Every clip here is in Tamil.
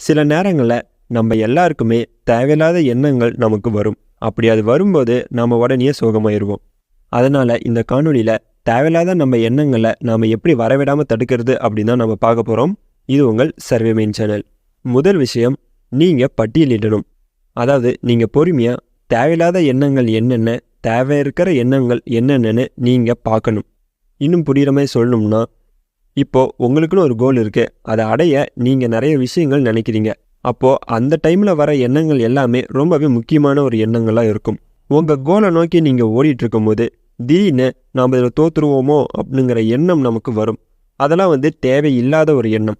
சில நேரங்களில் நம்ம எல்லாருக்குமே தேவையில்லாத எண்ணங்கள் நமக்கு வரும். அப்படி அது வரும்போது நாம் உடனே சோகமாயிருவோம். அதனால் இந்த காணொலியில் தேவையில்லாத நம்ம எண்ணங்களை நாம் எப்படி வரவிடாமல் தடுக்கிறது அப்படின்னு தான் நம்ம பார்க்க போகிறோம் இது உங்கள் சர்வே மெயின் சேனல். முதல் விஷயம் நீங்கள் பட்டியலிடணும். அதாவது நீங்கள் பொறுமையாக தேவையில்லாத எண்ணங்கள் என்னென்ன தேவை இருக்கிற எண்ணங்கள் என்னென்னு நீங்கள் பார்க்கணும். இன்னும் புரிகிற மாதிரி சொல்லணும்னா இப்போது உங்களுக்குன்னு ஒரு கோல் இருக்குது அதை அடைய நீங்கள் நிறைய விஷயங்கள் நினைக்கிறீங்க. அப்போது அந்த டைமில் வர எண்ணங்கள் எல்லாமே ரொம்பவே முக்கியமான ஒரு எண்ணங்களாக இருக்கும். உங்கள் கோலை நோக்கி நீங்கள் ஓடிட்டு இருக்கும்போது திடீர்னு நாம் இதில் தோற்றுருவோமோ அப்படிங்கிற எண்ணம் நமக்கு வரும். அதெல்லாம் வந்து தேவையில்லாத ஒரு எண்ணம்.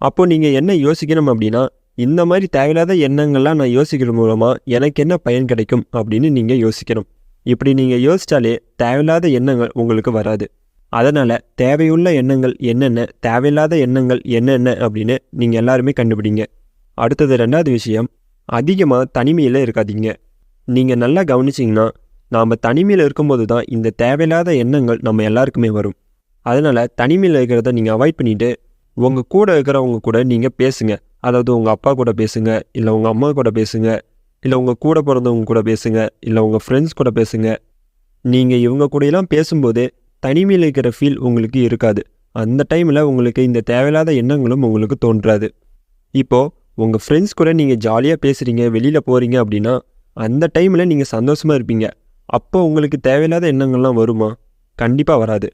அப்போது நீங்கள் என்ன யோசிக்கணும் அப்படின்னா இந்த மாதிரி தேவையில்லாத எண்ணங்கள்லாம் நான் யோசிக்கிறது மூலமாக எனக்கு என்ன பயன் கிடைக்கும் அப்படின்னு நீங்கள் யோசிக்கணும். இப்படி நீங்கள் யோசித்தாலே தேவையில்லாத எண்ணங்கள் உங்களுக்கு வராது. அதனால் தேவையுள்ள எண்ணங்கள் என்னென்ன தேவையில்லாத எண்ணங்கள் என்னென்ன அப்படின்னு நீங்கள் எல்லாருமே கண்டுபிடிங்க. அடுத்தது ரெண்டாவது விஷயம் அதிகமாக தனிமையில் இருக்காதீங்க. நீங்கள் நல்லா கவனிச்சிங்கன்னா நாம் தனிமையில் இருக்கும்போது தான் இந்த தேவையில்லாத எண்ணங்கள் நம்ம எல்லாருக்குமே வரும். அதனால் தனிமையில் இருக்கிறத நீங்கள் அவாய்ட் பண்ணிவிட்டு உங்கள் கூட இருக்கிறவங்க கூட நீங்கள் பேசுங்க. அதாவது உங்கள் அப்பா கூட பேசுங்க இல்லை உங்கள் அம்மா கூட பேசுங்க இல்லை உங்கள் கூட பிறந்தவங்க கூட பேசுங்க இல்லை உங்கள் ஃப்ரெண்ட்ஸ் கூட பேசுங்க. நீங்கள் இவங்க கூடயெல்லாம் பேசும்போது தனிமையில் இருக்கிற ஃபீல் உங்களுக்கு இருக்காது. அந்த டைமில் உங்களுக்கு இந்த தேவையில்லாத எண்ணங்களும் உங்களுக்கு தோன்றாது. இப்போது உங்கள் ஃப்ரெண்ட்ஸ் கூட நீங்கள் ஜாலியாக பேசுகிறீங்க வெளியில் போகிறீங்க அப்படின்னா அந்த டைமில் நீங்கள் சந்தோஷமாக இருப்பீங்க. அப்போ உங்களுக்கு தேவையில்லாத எண்ணங்கள்லாம் வருமா? கண்டிப்பாக வராது.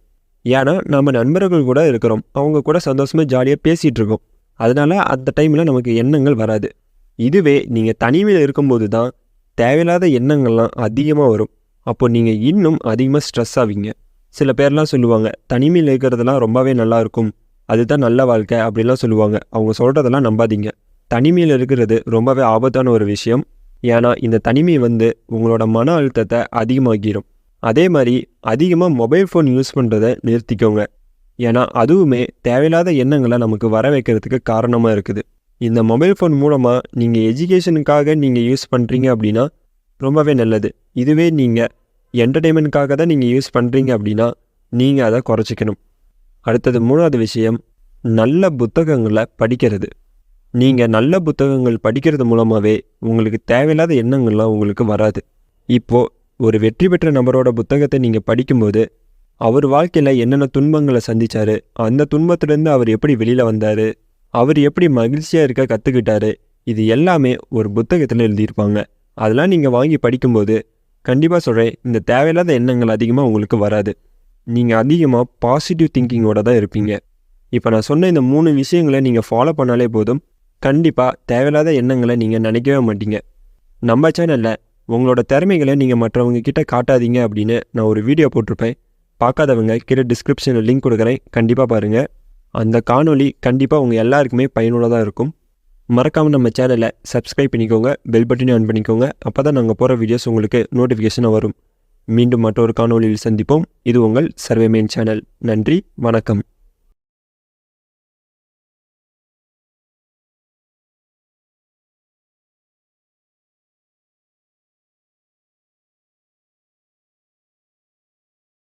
ஏன்னா நம்ம நண்பர்கள் கூட இருக்கிறோம். அவங்க கூட சந்தோஷமாக ஜாலியாக பேசிகிட்டு இருக்கோம். அதனால் அந்த டைமில் நமக்கு எண்ணங்கள் வராது. இதுவே நீங்கள் தனிமையில் இருக்கும்போது தான் தேவையில்லாத எண்ணங்கள்லாம் அதிகமாக வரும். அப்போ நீங்கள் இன்னும் அதிகமாக ஸ்ட்ரெஸ் ஆவீங்க. சில பேர்லாம் சொல்லுவாங்க தனிமையில் இருக்கிறதெல்லாம் ரொம்பவே நல்லா இருக்கும் அதுதான் நல்ல வாழ்க்கை அப்படிலாம் சொல்லுவாங்க. அவங்க சொல்கிறதெல்லாம் நம்பாதீங்க. தனிமையில் இருக்கிறது ரொம்பவே ஆபத்தான ஒரு விஷயம். ஏன்னா இந்த தனிமை வந்து உங்களோட மன அழுத்தத்தை அதிகமாக்கிடும் அதே மாதிரி அதிகமாக மொபைல் ஃபோன் யூஸ் பண்ணுறதை நிறுத்திக்கோங்க. ஏன்னா அதுவுமே தேவையில்லாத எண்ணங்களை நமக்கு வர வைக்கிறதுக்கு காரணமாக இருக்குது. இந்த மொபைல் ஃபோன் மூலமாக நீங்கள் எஜுகேஷனுக்காக நீங்கள் யூஸ் பண்ணுறீங்க அப்படின்னா ரொம்பவே நல்லது. இதுவே நீங்கள் என்டர்டெயின்மெண்ட்காக தான் நீங்கள் யூஸ் பண்ணுறீங்க அப்படின்னா நீங்கள் அதை குறைச்சிக்கணும். அடுத்தது மூணாவது விஷயம் நல்ல புத்தகங்களை படிக்கிறது. நீங்கள் நல்ல புத்தகங்கள் படிக்கிறது மூலமாகவே உங்களுக்கு தேவையில்லாத எண்ணங்கள்லாம் உங்களுக்கு வராது. இப்போது ஒரு வெற்றி பெற்ற நபரோட புத்தகத்தை நீங்கள் படிக்கும்போது அவர் வாழ்க்கையில் என்னென்ன துன்பங்களை சந்தித்தார் அந்த துன்பத்திலேருந்து அவர் எப்படி வெளியில் வந்தார் அவர் எப்படி மகிழ்ச்சியாக இருக்க கற்றுக்கிட்டாரு இது எல்லாமே ஒரு புத்தகத்தில் எழுதியிருப்பாங்க. அதெல்லாம் நீங்கள் வாங்கி படிக்கும்போது கண்டிப்பாக சொல்கிறேன் இந்த தேவையில்லாத எண்ணங்கள் அதிகமாக உங்களுக்கு வராது. நீங்கள் அதிகமாக பாசிட்டிவ் திங்கிங்கோட தான் இருப்பீங்க. இப்போ நான் சொன்ன இந்த மூணு விஷயங்களை நீங்கள் ஃபாலோ பண்ணாலே போதும் கண்டிப்பாக தேவையில்லாத எண்ணங்களை நீங்கள் நினைக்கவே மாட்டீங்க. நம்ம சேனலில் உங்களோட திறமைகளை நீங்கள் மற்றவங்க கிட்ட காட்டாதீங்க அப்படின்னு நான் ஒரு வீடியோ போட்டிருப்பேன். பார்க்காதவங்க கீழே டிஸ்கிரிப்ஷனில் லிங்க் கொடுக்குறேன் கண்டிப்பாக பாருங்கள் அந்த காணொளி கண்டிப்பாக உங்கள் எல்லாருக்குமே பயனுள்ளதாக இருக்கும். மறக்காமல் நம்ம சேனலை சப்ஸ்கிரைப் பண்ணிக்கோங்க பெல் பட்டனையும் ஆன் பண்ணிக்கோங்க. அப்போ தான் நாங்கள் போகிற வீடியோஸ் உங்களுக்கு நோட்டிஃபிகேஷனாக வரும். மீண்டும் மற்றொரு காணொளியில் சந்திப்போம். இது உங்கள் சர்வே மெயின் சேனல் நன்றி வணக்கம்.